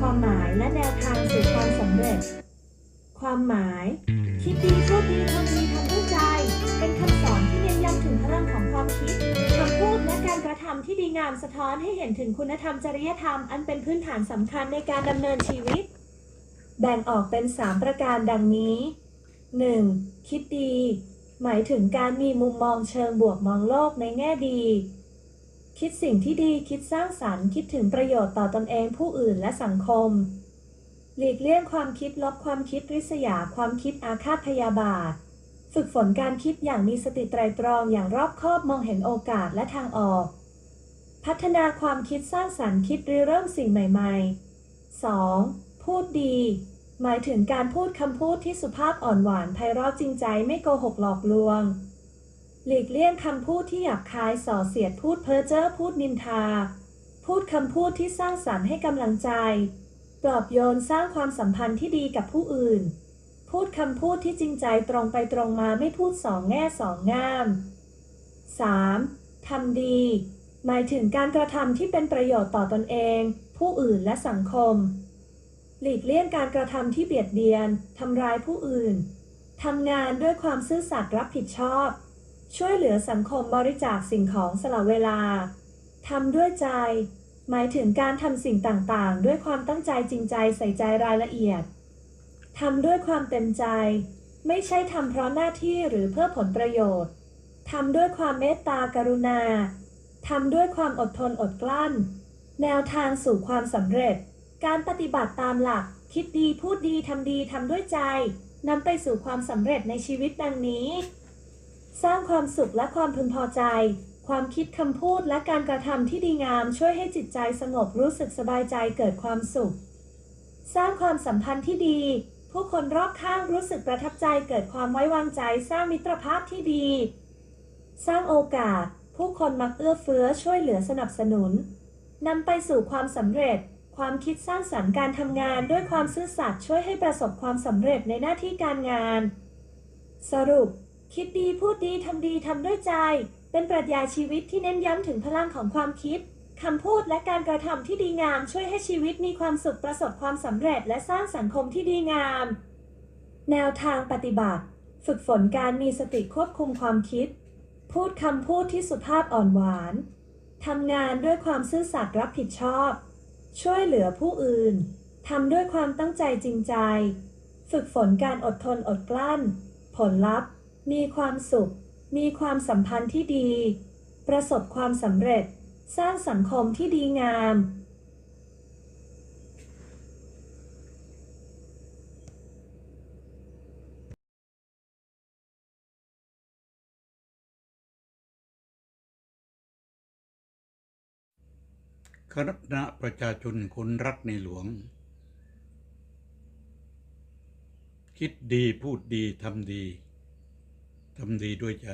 ความหมายและแนวทางสู่ความสำเร็จ ความหมาย คิดดีพูดดีทำดีทำด้วยใจ เป็นคำสอนที่เน้นย้ำถึงพลังของความคิดคำพูดและการกระทำที่ดีงามสะท้อนให้เห็นถึงคุณธรรมจริยธรรมอันเป็นพื้นฐานสำคัญในการดำเนินชีวิต แบ่งออกเป็น 3 ประการดังนี้ 1. คิดดี หมายถึงการมีมุมมองเชิงบวกมองโลกในแง่ดี คิดสิ่งที่ดีคิดสร้างสรรค์คิดถึงประโยชน์ต่อตนเองผู้อื่นและสังคม หลีกเลี่ยงความคิดลบความคิดริษยา ความคิดอาฆาตพยาบาท ฝึกฝนการคิดอย่างมีสติไตรตรองอย่างรอบคอบมองเห็นโอกาสและทางออก พัฒนาความคิดสร้างสรรค์คิดริเริ่มสิ่งใหม่ ๆ 2. พูดดี หมายถึงการพูดคำพูดที่สุภาพอ่อนหวานไพเราะจริงใจไม่โกหกหลอกลวง หลีกเลี่ยงคำพูดที่หยาบคายส่อเสียดพูดเพ้อเจ้อพูดนินทา พูดคำพูดที่สร้างสรรค์ให้กำลังใจ ปลอบโยนสร้างความสัมพันธ์ที่ดีกับผู้อื่น พูดคำพูดที่จริงใจตรงไปตรงมาไม่พูดสองแง่สองงาม 3. ทำดี หมายถึงการกระทำที่เป็นประโยชน์ต่อตอนเอง ผู้อื่นและสังคม หลีกเลี่ยงการกระทำที่เบียดเบียนทำร้ายผู้อื่นทำงานด้วยความซื่อสัตย์รับผิดชอบ ช่วยเหลือสังคมบริจาคสิ่งของสละเวลา ทำด้วยใจ หมายถึงการทำสิ่งต่างๆ ด้วยความตั้งใจจริงใจใส่ใจรายละเอียด ทำด้วยความเต็มใจ ไม่ใช่ทำเพราะหน้าที่หรือเพื่อผลประโยชน์ ทำด้วยความเมตตากรุณา ทำด้วยความอดทนอดกลั้น แนวทางสู่ความสำเร็จ การปฏิบัติตามหลัก คิดดีพูดดีทำดีทำด้วยใจนำไปสู่ความสำเร็จในชีวิตดังนี้ สร้างความสุขและความพึงพอใจ ความคิดคำพูดและการกระทำที่ดีงามช่วยให้จิตใจสงบรู้สึกสบายใจเกิดความสุข สร้างความสัมพันธ์ที่ดี ผู้คนรอบข้างรู้สึกประทับใจเกิดความไว้วางใจ สร้างมิตรภาพที่ดี สร้างโอกาส ผู้คนมักเอื้อเฟื้อช่วยเหลือสนับสนุนนำไปสู่ความสำเร็จ ความคิดสร้างสรรค์การทำงานด้วยความซื่อสัตย์ช่วยให้ประสบความสำเร็จในหน้าที่การงาน สรุป คิดดีพูดดีทำดีทำด้วยใจ เป็นปรัชญาชีวิตที่เน้นย้ำถึงพลังของความคิดคำพูดและการกระทำที่ดีงามช่วยให้ชีวิตมีความสุขประสบความสำเร็จและสร้างสังคมที่ดีงาม แนวทางปฏิบัติ ฝึกฝนการมีสติควบคุมความคิด พูดคำพูดที่สุภาพอ่อนหวานทำงานด้วยความซื่อสัตย์รับผิดชอบ ช่วยเหลือผู้อื่นทำด้วยความตั้งใจจริงใจ ฝึกฝนการอดทนอดกลั้น ผลลัพธ์ มีความสุข มีความสัมพันธ์ที่ดี ประสบความสำเร็จ สร้างสังคมที่ดีงาม คณะประชาชนคนรักในหลวง คิดดีพูดดีทำดี ทำดีด้วยใจ